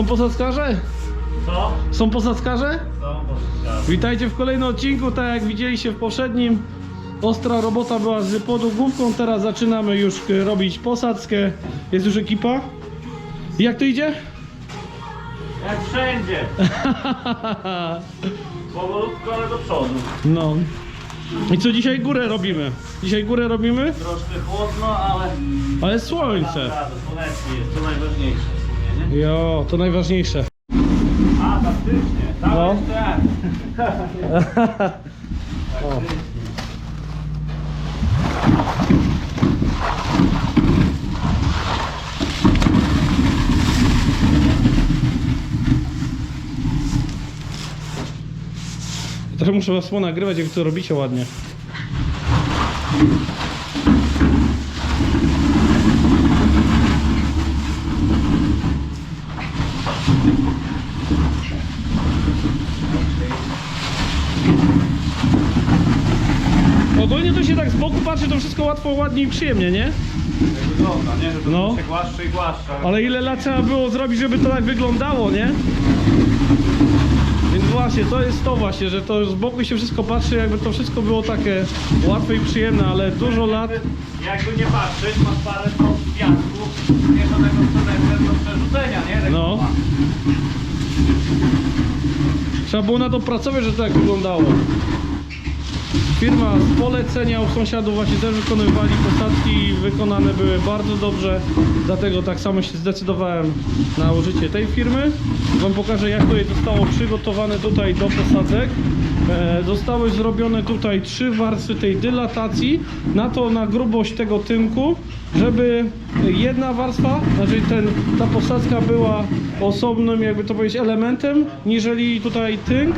Są posadzkarze? Co? Są posadzkarze? Co? Boże, Witajcie w kolejnym odcinku, tak jak widzieliście w poprzednim. Ostra robota była z podłogówką, teraz zaczynamy już e, robić posadzkę. Jest już ekipa. Jak to idzie? Jak wszędzie. Powolutku, ale do przodu. No. I co dzisiaj górę robimy? Dzisiaj górę robimy, Troszkę chłodno, ale... ale słońce. Naprawdę, słonecznie jest to najważniejsze? Jo, to najważniejsze. A, taktycznie. Tam No. Trochę muszę was nagrywać, jak to robicie ładnie. Ogólnie to się tak z boku patrzy, to wszystko łatwo, ładnie i przyjemnie, nie? Tak wygląda, nie? Żeby No. no. się głaszcze i głaszcze. Ale ile lat trzeba było zrobić, żeby to tak wyglądało, nie? Więc właśnie, to jest to właśnie, że to z boku się wszystko patrzy, jakby to wszystko było takie łatwe i przyjemne, ale dużo lat... Jakby nie patrzeć, masz parę ton piasku, mieszanego z cementem do przerzucenia, nie? Tak No. ma. Trzeba było na to pracować, że to tak wyglądało. Firma z polecenia u sąsiadów właśnie też wykonywali posadzki wykonane były bardzo dobrze. Dlatego tak samo się zdecydowałem na użycie tej firmy. Wam pokażę jak to jest zostało przygotowane tutaj do posadzek. E, zostały zrobione tutaj trzy warstwy tej dylatacji. Na to na grubość tego tynku, żeby jedna warstwa, znaczy ten, ta posadzka była osobnym, jakby to powiedzieć, elementem, niżeli tutaj tynk.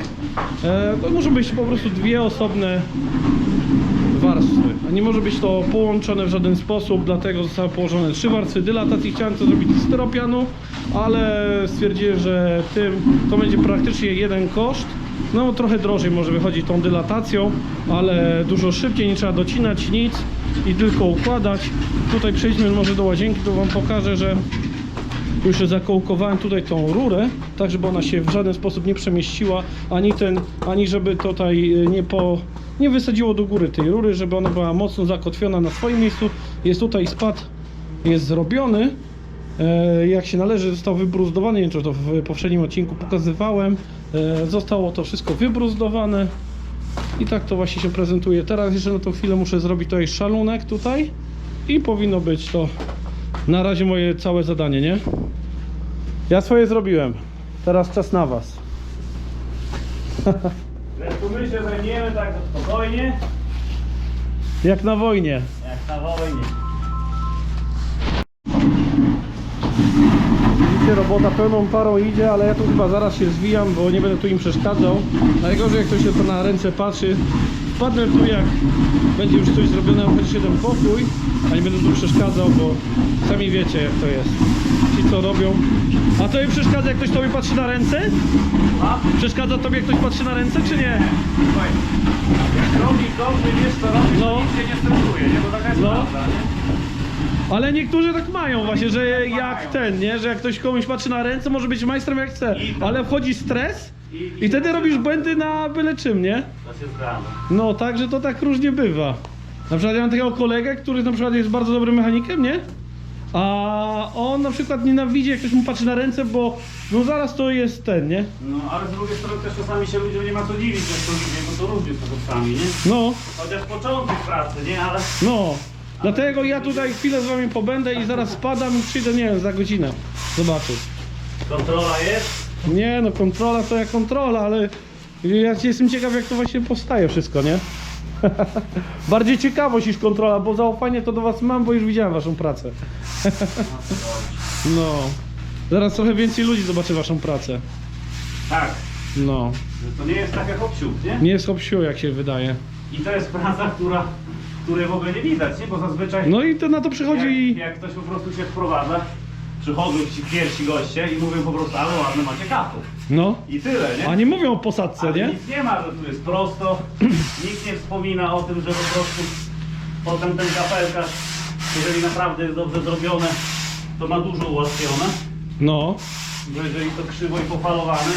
E, to muszą być po prostu dwie osobne warstwy, a nie może być to połączone w żaden sposób, dlatego zostały położone trzy warstwy dylatacji. Chciałem to zrobić z styropianu, ale stwierdziłem, że tym to będzie praktycznie jeden koszt. No trochę drożej może wychodzić tą dylatacją, ale dużo szybciej, nie trzeba docinać nic i tylko układać. Tutaj przejdźmy może do łazienki, to wam pokażę, że już zakołkowałem tutaj tą rurę, tak żeby ona się w żaden sposób nie przemieściła, ani ten, ani żeby tutaj e, nie po, nie wysadziło do góry tej rury, żeby ona była mocno zakotwiona na swoim miejscu. Jest tutaj spad, jest zrobiony, jak się należy, został wybruzdowany, nie wiem czy to w poprzednim odcinku pokazywałem, e, zostało to wszystko wybruzdowane i tak to właśnie się prezentuje. Teraz jeszcze na tą chwilę muszę zrobić tutaj szalunek tutaj i powinno być to na razie moje całe zadanie, nie? Ja swoje zrobiłem. Teraz czas na was. Tu my się zajmiemy tak spokojnie, Jak na wojnie. jak na wojnie. Widzicie, robota pełną parą idzie, ale ja tu chyba zaraz się zwijam, bo nie będę tu im przeszkadzał. Najgorzej jak ktoś się to na ręce patrzy. Wpadnę tu jak będzie już coś zrobione, chociaż jeden pokój, a nie będę tu przeszkadzał, bo sami wiecie jak to jest. Ci co robią. A to im przeszkadza jak ktoś tobie patrzy na ręce? A? Przeszkadza tobie jak ktoś patrzy na ręce, czy nie? Słuchaj, jak robisz dobrze, wiesz co robisz, No. to nic się nie stresuje, nie? Bo taka jest No. prawda, nie? Ale niektórzy tak mają właśnie, że jak ten, nie? Że jak ktoś komuś patrzy na ręce, może być majstrem jak chce. Ale wchodzi stres I, wtedy robisz błędy na byle czym, nie? To się zgadza. No, także to tak różnie bywa. Na przykład ja mam takiego kolegę, który na przykład jest bardzo dobrym mechanikiem, nie? A on na przykład nienawidzi, jak ktoś mu patrzy na ręce, bo no zaraz to jest ten, nie? No, ale z drugiej strony też czasami się ludziom nie ma co dziwić, jak to ludzie, bo to ludzie z początkami, nie? No, Chociaż początek pracy, nie? Ale no. Dlatego ja tutaj chwilę z wami pobędę i zaraz spadam i przyjdę, nie wiem, za godzinę. Zobaczyć. kontrola jest. Nie no, kontrola to jak kontrola, ale ja jestem ciekaw jak to właśnie powstaje wszystko, nie? Bardziej ciekawość niż kontrola, bo zaufanie to do was mam, bo już widziałem waszą pracę. No. Zaraz trochę więcej ludzi zobaczy waszą pracę. Tak, No. że to nie jest taka hop nie? Nie jest hopsiu jak się wydaje. I to jest praca, która, której w ogóle nie widać, nie? Bo zazwyczaj No i to na to przychodzi jak, jak ktoś po prostu się wprowadza, przychodzą ci pierwsi goście i mówią po prostu, ale ładne macie kapu. No. I tyle, nie? A nie mówią o posadce, Ale nie? nic nie ma, że tu jest prosto. Nikt nie wspomina o tym, że po prostu potem ten kapelkarz, jeżeli naprawdę jest dobrze zrobione, to ma dużo ułatwione. No. Bo jeżeli to krzywo i pofalowane,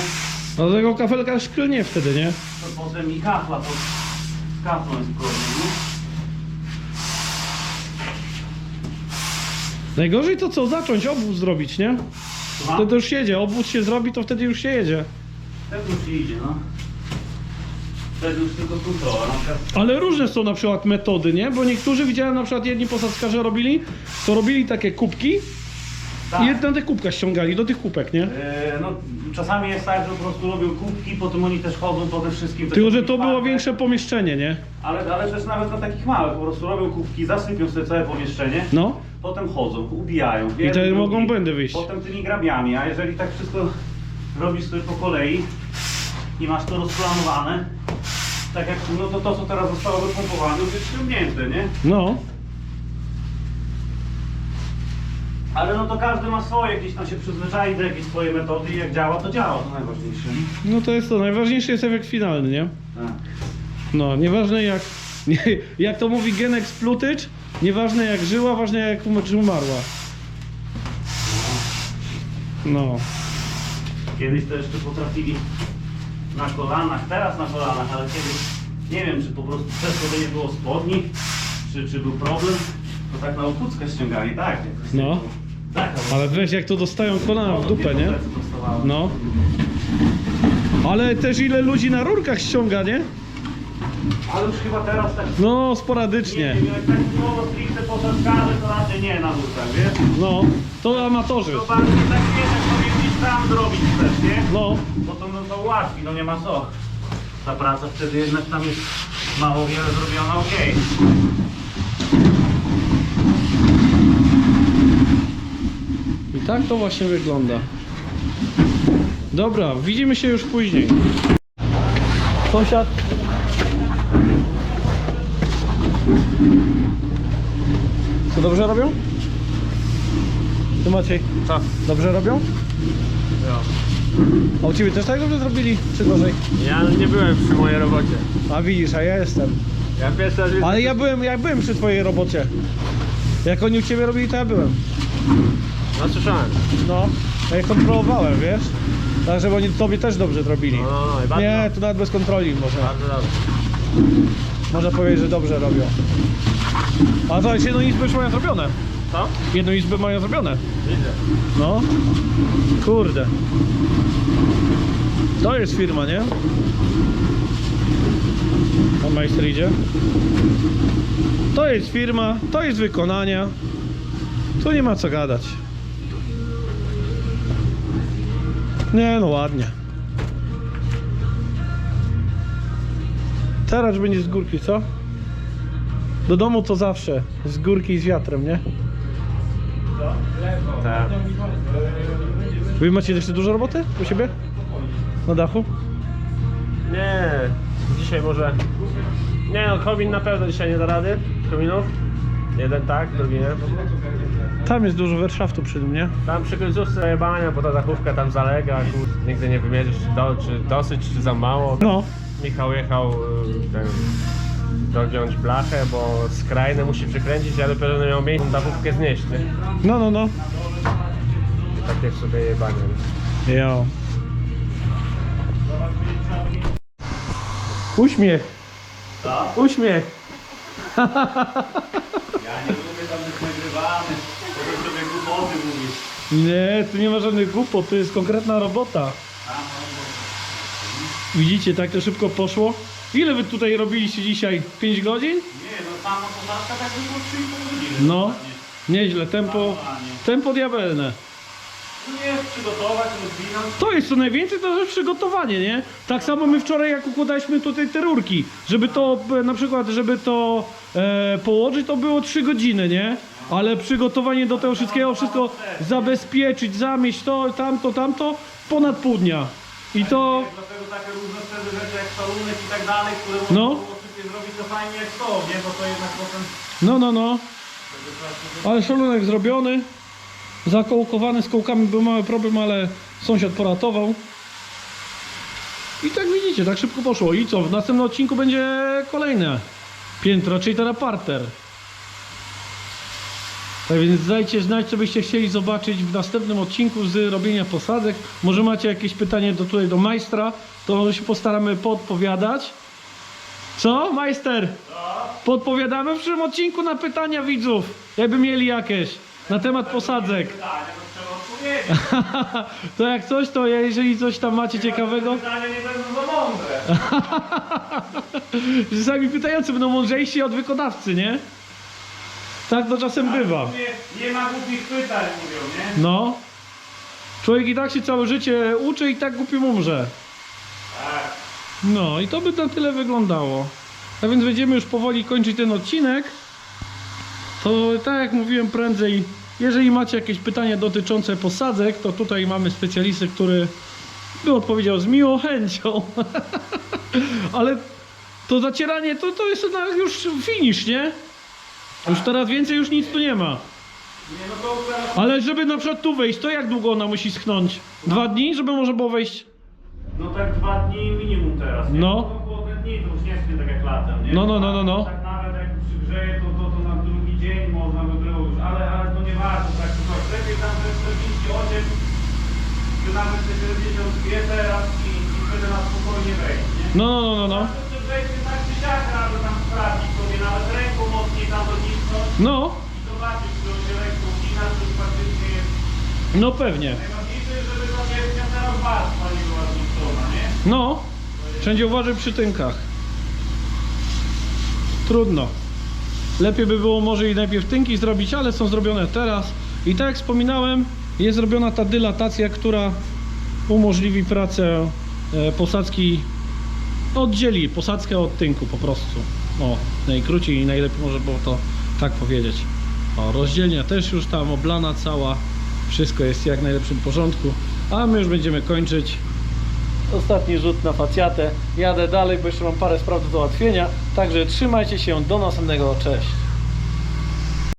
Do tego kafelka szklnie wtedy, nie? to potem i kafla, to z kaflą jest problem, nie? Najgorzej to co? Zacząć obwóz zrobić, nie? Słucham? Wtedy już jedzie. Obwóz się zrobi, to wtedy już się jedzie. Wtedy już idzie, no. Wtedy już tylko kontrola. Ale różne są na przykład metody, nie? Bo niektórzy widziałem na przykład jedni posadzkarze robili, to robili takie kubki tak. i na te kubka ściągali, do tych kubek, nie? E, no, czasami jest tak, że po prostu robią kubki, potem oni też chodzą po tym wszystkim. Tylko, że to było większe pomieszczenie, nie? Ale, ale też nawet na takich małych, po prostu robią kubki, zasypią sobie całe pomieszczenie, No. Potem chodzą, ubijają. Jeden, drugi, mogą błędy wyjść. Potem tymi grabiami, a jeżeli tak wszystko robisz sobie po kolei i masz to rozplanowane, tak jak no to, to co teraz zostało wypompowane, już jest ściągnięte, nie? No. Ale no to każdy ma swoje, gdzieś tam się przyzwyczai do jakiejś swojej metody i jak działa, to działa, to najważniejsze. nie? No to jest to. Najważniejszy jest efekt finalny, nie? Tak. No, nieważne jak, nie, jak to mówi Genek Splutycz, nieważne jak żyła, ważne jak um- czy umarła. No. Kiedyś to jeszcze potrafili na kolanach, teraz na kolanach, ale kiedyś nie wiem, czy po prostu przez to, że nie było spodni, czy, czy był problem, to tak na okuckę ściągali, tak? jakoś No. Tak, Ale weź jak to dostają kolana w dupę, nie? No. No. Ale też ile ludzi na rurkach ściąga, nie? Ale już chyba teraz tak... No, Nie sporadycznie. wiem, jak tak słowo stricte posadzkarze, to raczej nie na nurkach, wiesz? No, to amatorzy. To bardziej tak wiesz, jak sobie gdzieś tam zrobić też, nie? No, Bo to, no, to ułatwi, no nie ma co. Ta praca wtedy jednak tam jest mało wiele zrobiona, okej. i tak to właśnie wygląda. Dobra, widzimy się już później. Sąsiad. Co dobrze robią? Ty Maciej, Co? dobrze robią? Ja. A u ciebie też tak dobrze zrobili, czy gorzej? ja nie byłem przy mojej robocie. A widzisz, a ja jestem. Ja pierwszy raz widzę. Ale ja byłem, ja byłem przy twojej robocie. Jak oni u ciebie robili, to ja byłem. No słyszałem. No, ja ich kontrolowałem, wiesz? Tak, żeby oni tobie też dobrze zrobili. No, no, no i bardzo, Nie, tu nawet bez kontroli można. bardzo dobrze. Można powiedzieć, że dobrze robią. A to jedną izbę już mają zrobione. Co? Jedną izbę mają zrobione. Widzę. No. Kurde. To jest firma, nie? Pan majster idzie. To jest firma, to jest wykonania. Tu nie ma co gadać. Nie no ładnie. Teraz będzie z górki, co? Do domu to zawsze. Z górki i z wiatrem, nie? Tak. Wy macie jeszcze dużo roboty u siebie? Na dachu? Nie, dzisiaj może... Nie no, komin na pewno dzisiaj nie da rady. Kominów. Jeden tak, drugi nie. Tam jest dużo werszaftu przy tym, nie? Tam przy końcówce jebania, bo ta dachówka tam zalega, kur... nigdy nie wymierzysz czy, do, czy dosyć, czy za mało. No. Michał jechał y, ten, dogiąć blachę, bo skrajne musi przykręcić, ja dopiero będę miał miejsce tą dachówkę znieść, nie? No, no, no. Takie sobie jebanie. nie? Jo. Uśmiech, Tak? uśmiech. Ja nie lubię tam być nagrywany, potem sobie głupoty mówisz. Nie, tu nie ma żadnych głupot, to jest konkretna robota. Widzicie, tak to szybko poszło? Ile wy tutaj robiliście dzisiaj? 5 godzin? Nie, no sama posadzka tak by było 3,5 godziny. No, nieźle, tempo, tempo diabelne. Nie, przygotować, rozwinąć. To jest co najwięcej, to jest przygotowanie, nie? Tak samo my wczoraj jak układaliśmy tutaj te rurki, żeby to e, na przykład, żeby to e, położyć, to było 3 godziny, nie? Ale przygotowanie do tego wszystkiego, wszystko zabezpieczyć, zamieść to, tamto, tamto, ponad pół dnia. I to, Dlatego takie różne wtedy rzeczy jak szalunek i tak dalej, które można No. było szybciej zrobić, to fajnie jak to, nie? Bo to jednak potem... no, no, no. Ale szalunek zrobiony, zakołkowany, z kołkami był mały problem, ale sąsiad poratował. I tak widzicie, tak szybko poszło. I co, w następnym odcinku będzie kolejne piętro, czyli teraz parter. Tak więc dajcie znać, co byście chcieli zobaczyć w następnym odcinku z robienia posadek. Może macie jakieś pytanie do, tutaj do majstra, to się postaramy podpowiadać. Co, majster? Podpowiadamy w przyszłym odcinku na pytania widzów, jakby mieli jakieś na temat posadzek. To jak coś, to jeżeli coś tam macie ciekawego, Pytania nie będą za mądre. sami pytający będą mądrzejsi od wykonawcy, nie? Tak to czasem bywa. Nie, nie ma głupich pytań, mówią, nie? No. Człowiek i tak się całe życie uczy i tak głupim umrze. Tak. No i to by na tyle wyglądało. A więc będziemy już powoli kończyć ten odcinek. To tak jak mówiłem prędzej, jeżeli macie jakieś pytania dotyczące posadzek, to tutaj mamy specjalistę, który by odpowiedział z miłą chęcią. Ale to zacieranie to, to jest już finish, nie? Już teraz więcej już nic tu nie ma. Nie, no to teraz... Ale żeby na przykład tu wejść, to jak długo ona musi schnąć? Dwa dni, żeby może było wejść? No tak dwa dni minimum teraz, nie? No. To chłodne dni, to już nie jest tak jak latem, nie? No, no, no, no, no. Tak nawet jak przygrzeje, to, to, to na drugi dzień można by było już, ale, ale to nie warto, tak, lepiej tam te 48, czy nawet te 72 teraz i, i wtedy na spokojnie wejść, nie? No, no, no, no, no. To wejść tak czy siak, aby tam sprawdzić sobie, nawet ręką mocniej tam docisnąć No, no pewnie. No, wszędzie uważaj przy tynkach. Trudno. Lepiej by było może i najpierw tynki zrobić, ale są zrobione teraz. I tak jak wspominałem, jest zrobiona ta dylatacja, która umożliwi pracę e, posadzki, oddzieli posadzkę od tynku po prostu. O, najkrócej i najlepiej może było to tak powiedzieć. O, rozdzielnia też już tam oblana cała. Wszystko jest w jak najlepszym porządku. A my już będziemy kończyć. Ostatni rzut na facjatę. Jadę dalej, bo jeszcze mam parę spraw do załatwienia. Także trzymajcie się. Do następnego. Cześć.